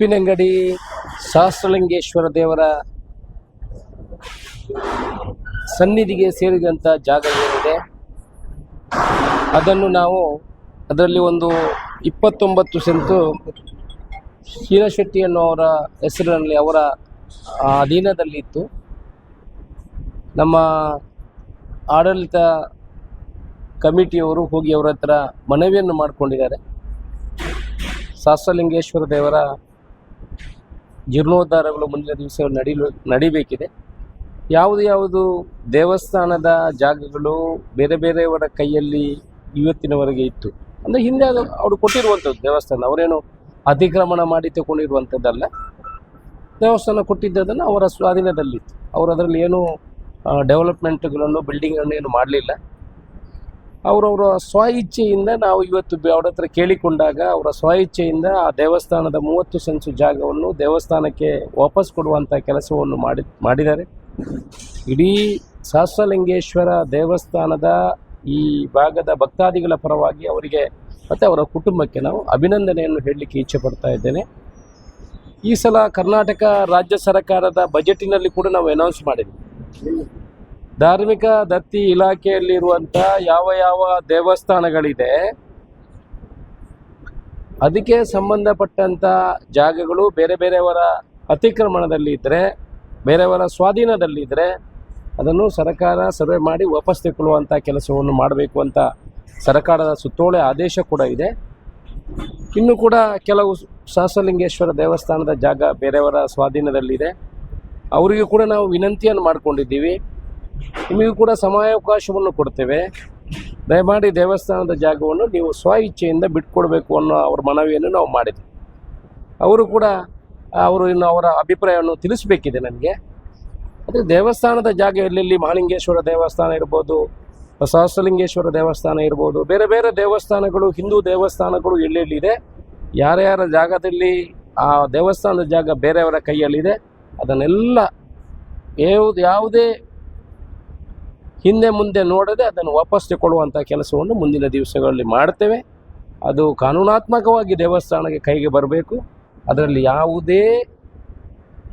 ಉಪ್ಪಿನಂಗಡಿ ಸಹಸ್ರಲಿಂಗೇಶ್ವರ ದೇವರ ಸನ್ನಿಧಿಗೆ ಸೇರಿದಂಥ ಜಾಗ ಏನಿದೆ ಅದನ್ನು ನಾವು ಅದರಲ್ಲಿ ಒಂದು ಇಪ್ಪತ್ತೊಂಬತ್ತು ಸೆಂತು ಶೀಲಶೆಟ್ಟಿ ಅನ್ನುವರ ಹೆಸರಿನಲ್ಲಿ ಅವರ ಅಧೀನದಲ್ಲಿ ಅಧೀನದಲ್ಲಿತ್ತು. ನಮ್ಮ ಆಡಳಿತ ಕಮಿಟಿಯವರು ಹೋಗಿ ಅವರ ಹತ್ರ ಮನವಿಯನ್ನು ಮಾಡಿಕೊಂಡಿದ್ದಾರೆ. ಸಹಸ್ರಲಿಂಗೇಶ್ವರ ದೇವರ ಜೀರ್ಣೋದ್ಧಾರಗಳು ಮುಂದಿನ ದಿವಸ ನಡೀಲು, ನಡಿಬೇಕಿದೆ. ಯಾವುದು ಯಾವುದು ದೇವಸ್ಥಾನದ ಜಾಗಗಳು ಬೇರೆ ಬೇರೆಯವರ ಕೈಯಲ್ಲಿ ಇವತ್ತಿನವರೆಗೆ ಇತ್ತು. ಅಂದರೆ ಹಿಂದೆ ಅದು ಅವರು ಕೊಟ್ಟಿರುವಂಥದ್ದು ದೇವಸ್ಥಾನ. ಅವರೇನು ಅತಿಕ್ರಮಣ ಮಾಡಿ ತಗೊಂಡಿರುವಂಥದ್ದಲ್ಲ ದೇವಸ್ಥಾನ ಕೊಟ್ಟಿದ್ದದನ್ನು ಅವರ ಸ್ವಾಧೀನದಲ್ಲಿತ್ತು. ಅವರು ಅದರಲ್ಲಿ ಏನು ಡೆವಲಪ್ಮೆಂಟ್ಗಳನ್ನು ಬಿಲ್ಡಿಂಗ್ಗಳನ್ನು ಏನು ಮಾಡಲಿಲ್ಲ. ಅವರವರ ಸ್ವ ಇಚ್ಛೆಯಿಂದ ನಾವು ಇವತ್ತು ಅವ್ರ ಹತ್ರ ಕೇಳಿಕೊಂಡಾಗ ಅವರ ಸ್ವ ಇಚ್ಛೆಯಿಂದ ಆ ದೇವಸ್ಥಾನದ ಮೂವತ್ತು ಸೆನ್ಸು ಜಾಗವನ್ನು ದೇವಸ್ಥಾನಕ್ಕೆ ವಾಪಸ್ ಕೊಡುವಂಥ ಕೆಲಸವನ್ನು ಮಾಡಿ ಮಾಡಿದ್ದಾರೆ. ಇಡೀ ಸಹಸ್ರಲಿಂಗೇಶ್ವರ ದೇವಸ್ಥಾನದ ಈ ಭಾಗದ ಭಕ್ತಾದಿಗಳ ಪರವಾಗಿ ಅವರಿಗೆ ಮತ್ತು ಅವರ ಕುಟುಂಬಕ್ಕೆ ನಾವು ಅಭಿನಂದನೆಯನ್ನು ಹೇಳಲಿಕ್ಕೆ ಇಚ್ಛೆ ಪಡ್ತಾ ಇದ್ದೇನೆ. ಈ ಸಲ ಕರ್ನಾಟಕ ರಾಜ್ಯ ಸರ್ಕಾರದ ಬಜೆಟಿನಲ್ಲಿ ಕೂಡ ನಾವು ಅನೌನ್ಸ್ ಮಾಡಿದ್ವಿ. ಧಾರ್ಮಿಕ ದತ್ತಿ ಇಲಾಖೆಯಲ್ಲಿರುವಂಥ ಯಾವ ಯಾವ ದೇವಸ್ಥಾನಗಳಿದೆ, ಅದಕ್ಕೆ ಸಂಬಂಧಪಟ್ಟಂಥ ಜಾಗಗಳು ಬೇರೆ ಬೇರೆಯವರ ಅತಿಕ್ರಮಣದಲ್ಲಿ ಇದ್ದರೆ ಬೇರೆಯವರ ಸ್ವಾಧೀನದಲ್ಲಿದ್ದರೆ ಅದನ್ನು ಸರ್ಕಾರ ಸರ್ವೆ ಮಾಡಿ ವಾಪಸ್ ತೆಗೊಳ್ಳುವಂಥ ಕೆಲಸವನ್ನು ಮಾಡಬೇಕು ಅಂತ ಸರ್ಕಾರದ ಸುತ್ತೋಲೆ ಆದೇಶ ಕೂಡ ಇದೆ. ಇನ್ನು ಕೂಡ ಕೆಲವು ಸಹಸಲಿಂಗೇಶ್ವರ ದೇವಸ್ಥಾನದ ಜಾಗ ಬೇರೆಯವರ ಸ್ವಾಧೀನದಲ್ಲಿದೆ. ಅವರಿಗೂ ಕೂಡ ನಾವು ವಿನಂತಿಯನ್ನು ಮಾಡಿಕೊಂಡಿದ್ದೀವಿ. ನಿಮಗೂ ಕೂಡ ಸಮಯಾವಕಾಶವನ್ನು ಕೊಡ್ತೇವೆ. ದಯಮಾಡಿ ದೇವಸ್ಥಾನದ ಜಾಗವನ್ನು ನೀವು ಸ್ವ ಇಚ್ಛೆಯಿಂದ ಬಿಟ್ಕೊಡ್ಬೇಕು ಅನ್ನೋ ಅವ್ರ ಮನವಿಯನ್ನು ನಾವು ಮಾಡಿದ್ವಿ. ಅವರು ಕೂಡ ಅವರು ಇನ್ನು ಅವರ ಅಭಿಪ್ರಾಯವನ್ನು ತಿಳಿಸಬೇಕಿದೆ ನನಗೆ. ಅದೇ ದೇವಸ್ಥಾನದ ಜಾಗ ಎಲ್ಲೆಲ್ಲಿ ಮಹಾಲಿಂಗೇಶ್ವರ ದೇವಸ್ಥಾನ ಇರ್ಬೋದು, ಸಹಸ್ರಲಿಂಗೇಶ್ವರ ದೇವಸ್ಥಾನ ಇರ್ಬೋದು, ಬೇರೆ ಬೇರೆ ದೇವಸ್ಥಾನಗಳು, ಹಿಂದೂ ದೇವಸ್ಥಾನಗಳು ಎಲ್ಲೆಲ್ಲಿದೆ ಯಾರ್ಯಾರ ಜಾಗದಲ್ಲಿ ಆ ದೇವಸ್ಥಾನದ ಜಾಗ ಬೇರೆಯವರ ಕೈಯಲ್ಲಿದೆ, ಅದನ್ನೆಲ್ಲ ಯಾವುದು ಯಾವುದೇ ಹಿಂದೆ ಮುಂದೆ ನೋಡದೆ ಅದನ್ನು ವಾಪಸ್ ತಗೊಳ್ಳುವಂಥ ಕೆಲಸವನ್ನು ಮುಂದಿನ ದಿವಸಗಳಲ್ಲಿ ಮಾಡ್ತೇವೆ. ಅದು ಕಾನೂನಾತ್ಮಕವಾಗಿ ದೇವಸ್ಥಾನಕ್ಕೆ ಕೈಗೆ ಬರಬೇಕು. ಅದರಲ್ಲಿ ಯಾವುದೇ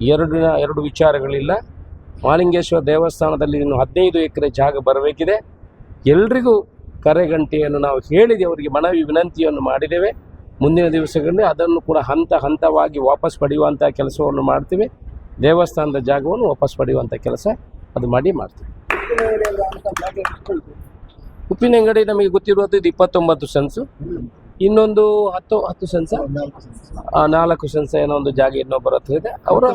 ಎರಡು ಎರಡು ವಿಚಾರಗಳಿಲ್ಲ. ಮಾಲಿಂಗೇಶ್ವರ ದೇವಸ್ಥಾನದಲ್ಲಿ ಇನ್ನು ಹದಿನೈದು ಎಕರೆ ಜಾಗ ಬರಬೇಕಿದೆ. ಎಲ್ರಿಗೂ ಕರೆಗಂಟೆಯನ್ನು ನಾವು ಹೇಳಿದೆ, ಅವರಿಗೆ ಮನವಿ ವಿನಂತಿಯನ್ನು ಮಾಡಿದ್ದೇವೆ. ಮುಂದಿನ ದಿವಸಗಳಲ್ಲಿ ಅದನ್ನು ಕೂಡ ಹಂತ ಹಂತವಾಗಿ ವಾಪಸ್ ಪಡೆಯುವಂಥ ಕೆಲಸವನ್ನು ಮಾಡ್ತೀವಿ. ದೇವಸ್ಥಾನದ ಜಾಗವನ್ನು ವಾಪಸ್ ಪಡೆಯುವಂಥ ಕೆಲಸ ಅದು ಮಾಡಿ ಮಾಡ್ತೀವಿ. ಉಪ್ಪಿನಂಗಡಿ ನಮಗೆ ಗೊತ್ತಿರುವುದು ಇದು ಇಪ್ಪತ್ತೊಂಬತ್ತು ಸೆನ್ಸು. ಇನ್ನೊಂದು ಹತ್ತು ಹತ್ತು ಸೆನ್ಸ? ಆ, ನಾಲ್ಕು ಸೆನ್ಸ ಏನೋ ಒಂದು ಜಾಗ ಇನ್ನೊಬ್ಬರ ಹತ್ರ ಇದೆ. ಅವರು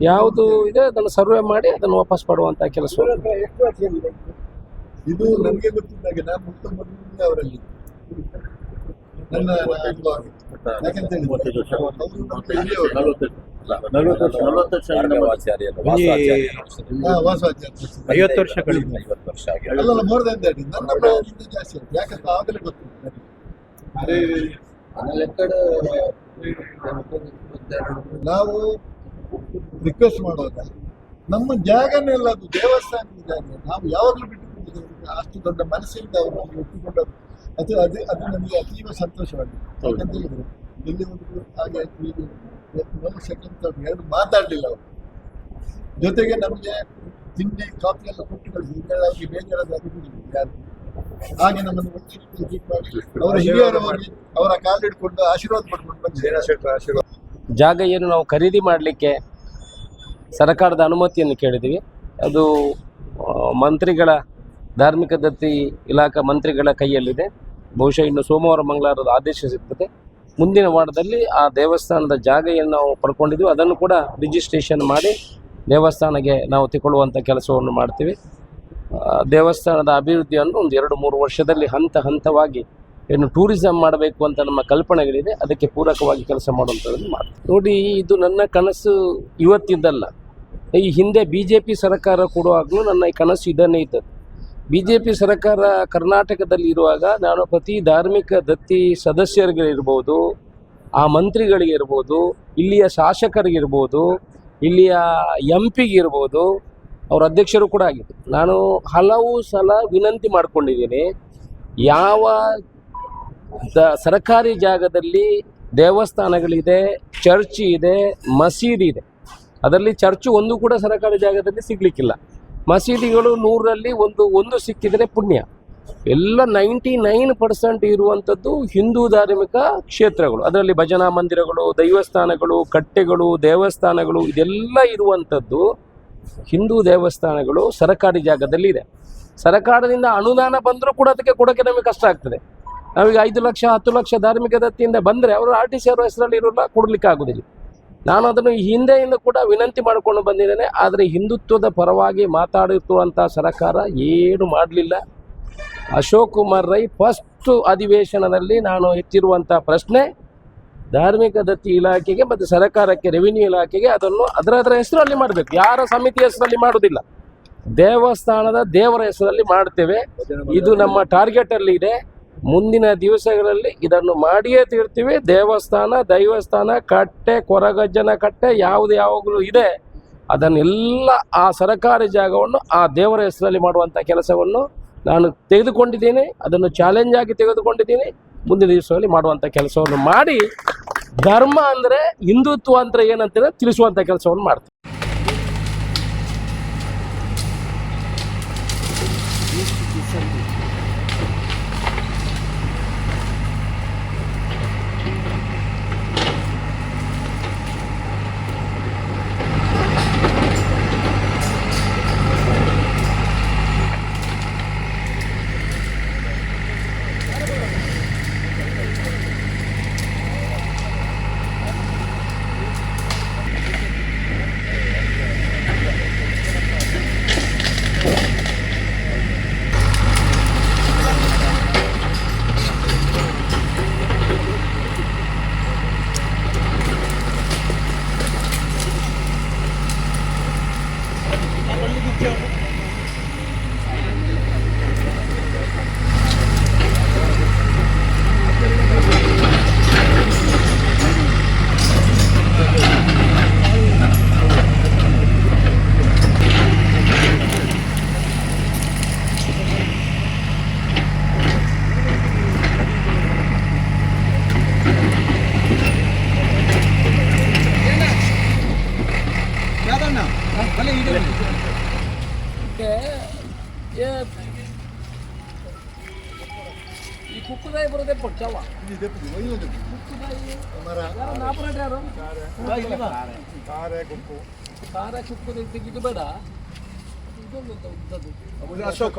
ಯಾವುದು ಇದೆ ಅದನ್ನು ಸರ್ವೆ ಮಾಡಿ ಅದನ್ನು ವಾಪಸ್ ಪಡುವಂತ ಕೆಲಸ. ಇದು ನನಗೆ ಗೊತ್ತಿದ್ದಾಗ ನಾನು ಮುಕ್ತ ಮೊದಲಿಂದ ಅವರಲ್ಲಿ. ನನ್ನ. ಯಾಕಂತ ಹೇಳಿದ್ರೆ ಐವತ್ತು ವರ್ಷಗಳಿಂದ ಐವತ್ತು ವರ್ಷ ನಾವು ರಿಕ್ವೆಸ್ಟ್ ಮಾಡುವಾಗ ನಮ್ಮ ಜಾಗನೆಲ್ಲ ಅದು ದೇವಸ್ಥಾನದ ಜಾಗ. ನಾವು ಯಾವಾಗಲೂ ಬಿಟ್ಟು ಅಷ್ಟು ದೊಡ್ಡ ಮನಸ್ಸಿಂದ ಅವರು ನಮಗೆ ಒಪ್ಪಿಕೊಂಡರು ಅದು ಅದು ಅದು ನಮಗೆ ಅತೀವ ಸಂತೋಷವಾಗಿದೆ. ಯಾಕಂತ ಹೇಳಿದ್ರೆ ಇಲ್ಲಿ ಒಂದು ಹಾಗೆ ಆಯ್ತು ಹೀಗೆ ಆಯ್ತು, ಒಂದು ಸೆಕೆಂಡ್ ಎರಡು ಮಾತಾಡಲಿಲ್ಲ ಅವರು. ಜೊತೆಗೆ ನಮಗೆ ತಿಂಡಿ ಕಾಫಿ ಎಲ್ಲ ಕೊಟ್ಟು ಕಳಿಸಿ ಬೇಜಾರಾದ ಅನುಭವ ಯಾರು. ಹಾಗೆ ನಮ್ಮನ್ನು ಮಾಡಿ ಅವರ ಹಿರಿಯರು ಹೋಗಿ ಅವರ ಕಾಲು ಹಿಡ್ಕೊಂಡು ಆಶೀರ್ವಾದ ಪಡ್ಕೊಂಡು ಬಂದಿದ್ದಾರೆ ಆಶೀರ್ವಾದ. ಜಾಗ ಏನು ನಾವು ಖರೀದಿ ಮಾಡಲಿಕ್ಕೆ ಸರ್ಕಾರದ ಅನುಮತಿಯನ್ನು ಕೇಳಿದ್ವಿ ಅದು ಮಂತ್ರಿಗಳ ಧಾರ್ಮಿಕ ದತ್ತಿ ಇಲಾಖಾ ಮಂತ್ರಿಗಳ ಕೈಯಲ್ಲಿದೆ. ಬಹುಶಃ ಇನ್ನು ಸೋಮವಾರ ಮಂಗಳವಾರದ ಆದೇಶ ಸಿಗ್ತದೆ. ಮುಂದಿನ ವಾರದಲ್ಲಿ ಆ ದೇವಸ್ಥಾನದ ಜಾಗ ನಾವು ಪಡ್ಕೊಂಡಿದ್ದೀವಿ ಅದನ್ನು ಕೂಡ ರಿಜಿಸ್ಟ್ರೇಷನ್ ಮಾಡಿ ದೇವಸ್ಥಾನಕ್ಕೆ ನಾವು ತಗೊಳ್ಳುವಂಥ ಕೆಲಸವನ್ನು ಮಾಡ್ತೀವಿ. ದೇವಸ್ಥಾನದ ಅಭಿವೃದ್ಧಿಯನ್ನು ಒಂದು ಎರಡು ಮೂರು ವರ್ಷದಲ್ಲಿ ಹಂತ ಹಂತವಾಗಿ ಏನು ಟೂರಿಸಂ ಮಾಡಬೇಕು ಅಂತ ನಮ್ಮ ಕಲ್ಪನೆಗಳಿದೆ. ಅದಕ್ಕೆ ಪೂರಕವಾಗಿ ಕೆಲಸ ಮಾಡುವಂಥದ್ದನ್ನು ಮಾಡ್ತೀವಿ. ನೋಡಿ, ಇದು ನನ್ನ ಕನಸು ಇವತ್ತಿದ್ದಲ್ಲ. ಈ ಹಿಂದೆ ಬಿ ಜೆ ಪಿ ಸರ್ಕಾರ ಕೊಡುವಾಗಲೂ ನನ್ನ ಈ ಕನಸು ಇದನ್ನೇ ಇದ್ದದ್ದು. ಬಿ ಜೆ ಪಿ ಸರ್ಕಾರ ಕರ್ನಾಟಕದಲ್ಲಿ ಇರುವಾಗ ನಾನು ಪ್ರತಿ ಧಾರ್ಮಿಕ ದತ್ತಿ ಸದಸ್ಯರಿಗಿರ್ಬೋದು, ಆ ಮಂತ್ರಿಗಳಿಗಿರ್ಬೋದು, ಇಲ್ಲಿಯ ಶಾಸಕರಿಗಿರ್ಬೋದು, ಇಲ್ಲಿಯ ಎಂ ಪಿಗಿರ್ಬೋದು ಅವ್ರ ಅಧ್ಯಕ್ಷರು ಕೂಡ ಆಗಿದೆ ನಾನು ಹಲವು ಸಲ ವಿನಂತಿ ಮಾಡಿಕೊಂಡಿದ್ದೀನಿ, ಯಾವ ಸರ್ಕಾರಿ ಜಾಗದಲ್ಲಿ ದೇವಸ್ಥಾನಗಳಿದೆ, ಚರ್ಚ್ ಇದೆ, ಮಸೀದಿ ಇದೆ, ಅದರಲ್ಲಿ ಚರ್ಚ್ ಒಂದು ಕೂಡ ಸರ್ಕಾರಿ ಜಾಗದಲ್ಲಿ ಸಿಗ್ಲಿಕ್ಕಿಲ್ಲ. ಮಸೀದಿಗಳು ನೂರಲ್ಲಿ ಒಂದು ಒಂದು ಸಿಕ್ಕಿದರೆ ಪುಣ್ಯ. ಎಲ್ಲ ನೈಂಟಿ ನೈನ್ ಪರ್ಸೆಂಟ್ ಇರುವಂಥದ್ದು ಹಿಂದೂ ಧಾರ್ಮಿಕ ಕ್ಷೇತ್ರಗಳು. ಅದರಲ್ಲಿ ಭಜನಾ ಮಂದಿರಗಳು, ದೈವಸ್ಥಾನಗಳು, ಕಟ್ಟೆಗಳು, ದೇವಸ್ಥಾನಗಳು, ಇದೆಲ್ಲ ಇರುವಂಥದ್ದು ಹಿಂದೂ ದೇವಸ್ಥಾನಗಳು ಸರಕಾರಿ ಜಾಗದಲ್ಲಿ ಇದೆ ಸರಕಾರದಿಂದ ಅನುದಾನ ಬಂದರೂ ಕೂಡ ಅದಕ್ಕೆ ಕೊಡೋಕ್ಕೆ ನಮಗೆ ಕಷ್ಟ ಆಗ್ತದೆ. ನಾವೀಗ ಐದು ಲಕ್ಷ, ಹತ್ತು ಲಕ್ಷ ಧಾರ್ಮಿಕ ದತ್ತಿಯಿಂದ ಬಂದರೆ ಅವರು ಆರ್ ಟಿ ಸಿ ಅವರ ಹೆಸರಲ್ಲಿ ಇರೋಲ್ಲ ಕೊಡಲಿಕ್ಕೆ ಆಗೋದಿಲ್ಲ ನಾನು ಅದನ್ನು ಹಿಂದೆಯಿಂದ ಕೂಡ ವಿನಂತಿ ಮಾಡಿಕೊಂಡು ಬಂದಿದ್ದೇನೆ, ಆದರೆ ಹಿಂದುತ್ವದ ಪರವಾಗಿ ಮಾತಾಡುತ್ತಿರುವಂಥ ಸರ್ಕಾರ ಏನು ಮಾಡಲಿಲ್ಲ. ಅಶೋಕ್ ಕುಮಾರ್ ರೈ ಫಸ್ಟು ಅಧಿವೇಶನದಲ್ಲಿ ನಾನು ಎತ್ತಿರುವಂಥ ಪ್ರಶ್ನೆ, ಧಾರ್ಮಿಕ ದತ್ತಿ ಇಲಾಖೆಗೆ ಮತ್ತು ಸರ್ಕಾರಕ್ಕೆ ರೆವಿನ್ಯೂ ಇಲಾಖೆಗೆ ಅದನ್ನು ಅದರ ಅದರ ಹೆಸರಲ್ಲಿ ಮಾಡಬೇಕು. ಯಾರ ಸಮಿತಿ ಹೆಸರಲ್ಲಿ ಮಾಡೋದಿಲ್ಲ. ದೇವಸ್ಥಾನದ ದೇವರ ಹೆಸರಲ್ಲಿ ಮಾಡ್ತೇವೆ. ಇದು ನಮ್ಮ ಟಾರ್ಗೆಟ್ ಅಲ್ಲಿ ಇದೆ. ಮುಂದಿನ ದಿವಸಗಳಲ್ಲಿ ಇದನ್ನು ಮಾಡಿಯೇ ತೀರ್ತೀವಿ. ದೇವಸ್ಥಾನ, ದೈವಸ್ಥಾನ, ಕಟ್ಟೆ, ಕೊರಗಜ್ಜನ ಕಟ್ಟೆ ಯಾವುದು ಯಾವಾಗಲೂ ಇದೆ. ಅದನ್ನೆಲ್ಲ ಆ ಸರಕಾರಿ ಜಾಗವನ್ನು, ಆ ದೇವರ ಹೆಸರಲ್ಲಿ ಮಾಡುವಂಥ ಕೆಲಸವನ್ನು ನಾನು ತೆಗೆದುಕೊಂಡಿದ್ದೀನಿ. ಅದನ್ನು ಚಾಲೆಂಜ್ ಆಗಿ ತೆಗೆದುಕೊಂಡಿದ್ದೀನಿ. ಮುಂದಿನ ದಿವಸದಲ್ಲಿ ಮಾಡುವಂಥ ಕೆಲಸವನ್ನು ಮಾಡಿ, ಧರ್ಮ ಅಂದರೆ ಹಿಂದುತ್ವ ಅಂದರೆ ಏನಂತೇಳಿ ತಿಳಿಸುವಂಥ ಕೆಲಸವನ್ನು ಮಾಡ್ತೀನಿ. ಈ ಕುಕ್ಕುದಾಯಿ ಬರೋದೇ ಯಾರು ತಾರೆ ಗುಂಪು. ಖಾರ ಕುಕ್ಕುದ ತೆಗಿದು ಬೇಡ. ಇದೊಂದು ಅಶೋಕ.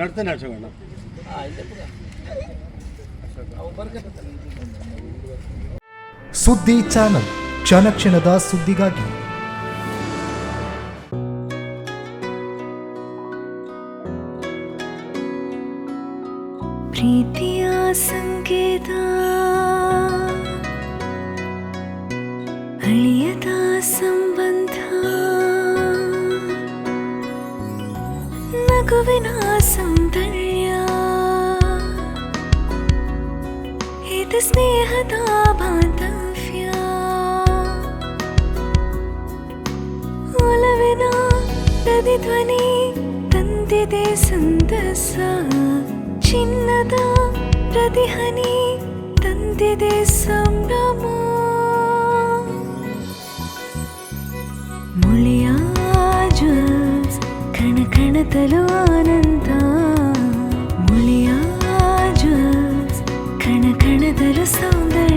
ನಡ್ತಾನೆ ಅಶೋಕ ಹಾ ಪುರ ಅವು ಬರ್ಕತ್ತಲ್ಲ. ಸುದ್ದಿ ಚಾನಲ್. ಕ್ಷಣ ಕ್ಷಣದ ಸುದ್ದಿಗಾಗಿ प्रीत्या सङ्केता हियता सम्बन्धा। लघुविना सन्दर्या। एतस्नेहता बान्धव्या। मूलविना तदिध्वनि तन्दिते ते सन्तसा। ಚಿನ್ನದ ಪ್ರತಿಹನಿ ತಂದಿದೆ ಸಂಭ್ರಮ. ಮುಳಿಯ ಜ್ವಲ್ಸ್ ಕಣ ಕಣದಲು ಆನಂದ ಮುಳಿಯ ಕಣ ಕಣದಲು ಸೌಂದರ್ಯ.